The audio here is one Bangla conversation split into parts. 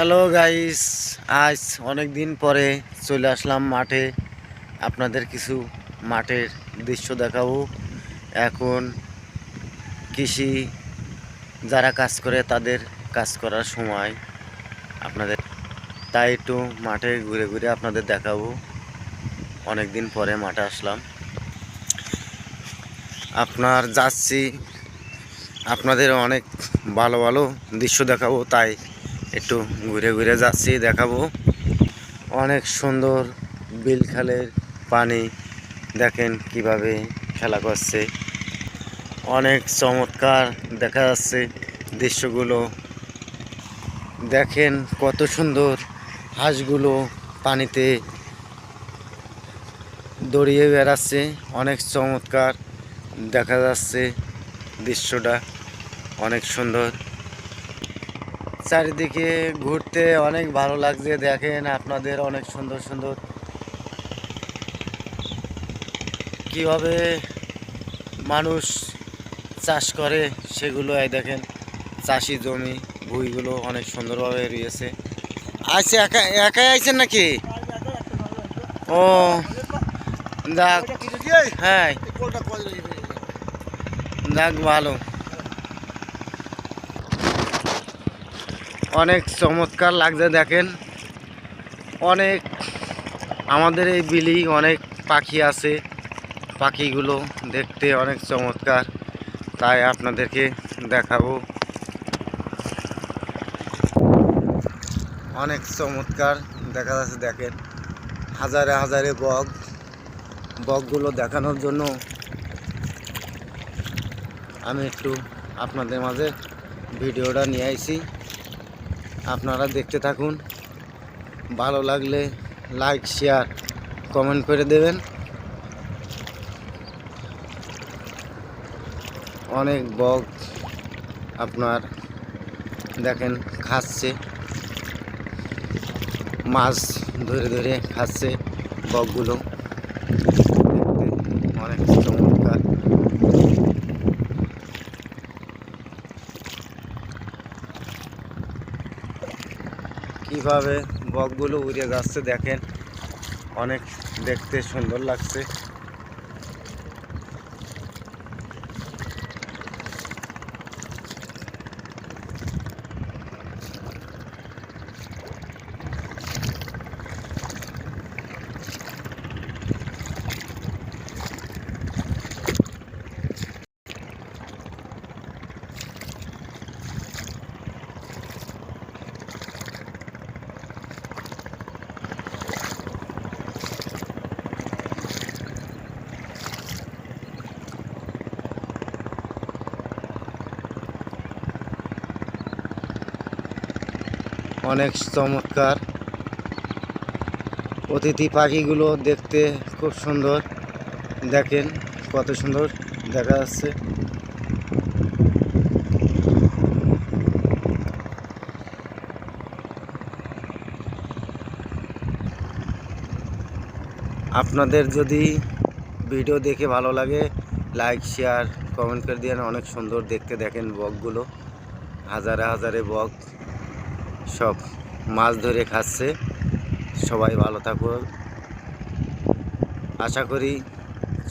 হ্যালো গাইস আজ অনেক দিন পরে চলে আসলাম মাঠে। আপনাদের কিছু মাঠের দৃশ্য দেখাবো। এখন কৃষি যারা কাজ করে, তাদের কাজ করার সময় আপনাদের তাই একটু মাঠে ঘুরে ঘুরে আপনাদের দেখাবো। অনেক দিন পরে মাঠে আসলাম। আপনার যাচ্ছি, আপনাদের অনেক ভালো ভালো দৃশ্য দেখাবো, তাই একটু ঘুরে ঘুরে যাচ্ছি, দেখাবো। অনেক সুন্দর বিল খালের পানি, দেখেন কীভাবে খেলা করছে। অনেক চমৎকার দেখা যাচ্ছে দৃশ্যগুলো। দেখেন কত সুন্দর হাঁসগুলো পানিতে দড়িয়ে বেড়াচ্ছে, অনেক চমৎকার দেখা যাচ্ছে দৃশ্যটা, অনেক সুন্দর। চারিদিকে ঘুরতে অনেক ভালো লাগছে দেখেন আপনাদের অনেক সুন্দর সুন্দর। কীভাবে মানুষ চাষ করে সেগুলো এই দেখেন চাষি জমি ভুইগুলো অনেক সুন্দরভাবে রয়েছে। আচ্ছা একা একাই আইছেন নাকি? ও যাক হ্যাঁ। যাক ভালো। অনেক চমৎকার লাগছে দেখেন। অনেক আমাদের এই বিলি অনেক পাখি আছে। পাখিগুলো দেখতে অনেক চমৎকার। তাই আপনাদেরকে দেখাবো। অনেক চমৎকার দেখা যাচ্ছে দেখেন। হাজারে হাজারে বগ বগগুলো দেখানোর জন্য আমি একটু আপনাদের মাঝে ভিডিওটা নিয়ে আইছি। আপনারা দেখতে থাকুন। ভালো লাগলে লাইক শেয়ার কমেন্ট করে দেবেন। অনেক বগ আপনার দেখেন খাচ্ছে। মাছ ধরে ধরে খাচ্ছে বকগুলো দেখতে অনেক চমৎকার কীভাবে বকগুলো উড়ে যাচ্ছে দেখেন। অনেক দেখতে সুন্দর লাগছে। অনেক চমৎকার। অতিথি পাখিগুলো দেখতে খুব সুন্দর। দেখেন কত সুন্দর দেখা যাচ্ছে। আপনাদের যদি ভিডিও দেখে ভালো লাগে লাইক শেয়ার কমেন্ট করে দিয়ে অনেক সুন্দর দেখতে দেখেন বকগুলো। হাজারে হাজারে বক। সব মাছ ধরে খাচ্ছে। সবাই ভালো থাকো। আশা করি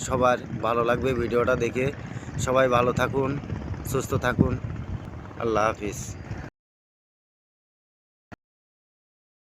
সবার ভালো লাগবে ভিডিওটা দেখে। সবাই ভালো থাকুন, সুস্থ থাকুন। আল্লাহ হাফিজ।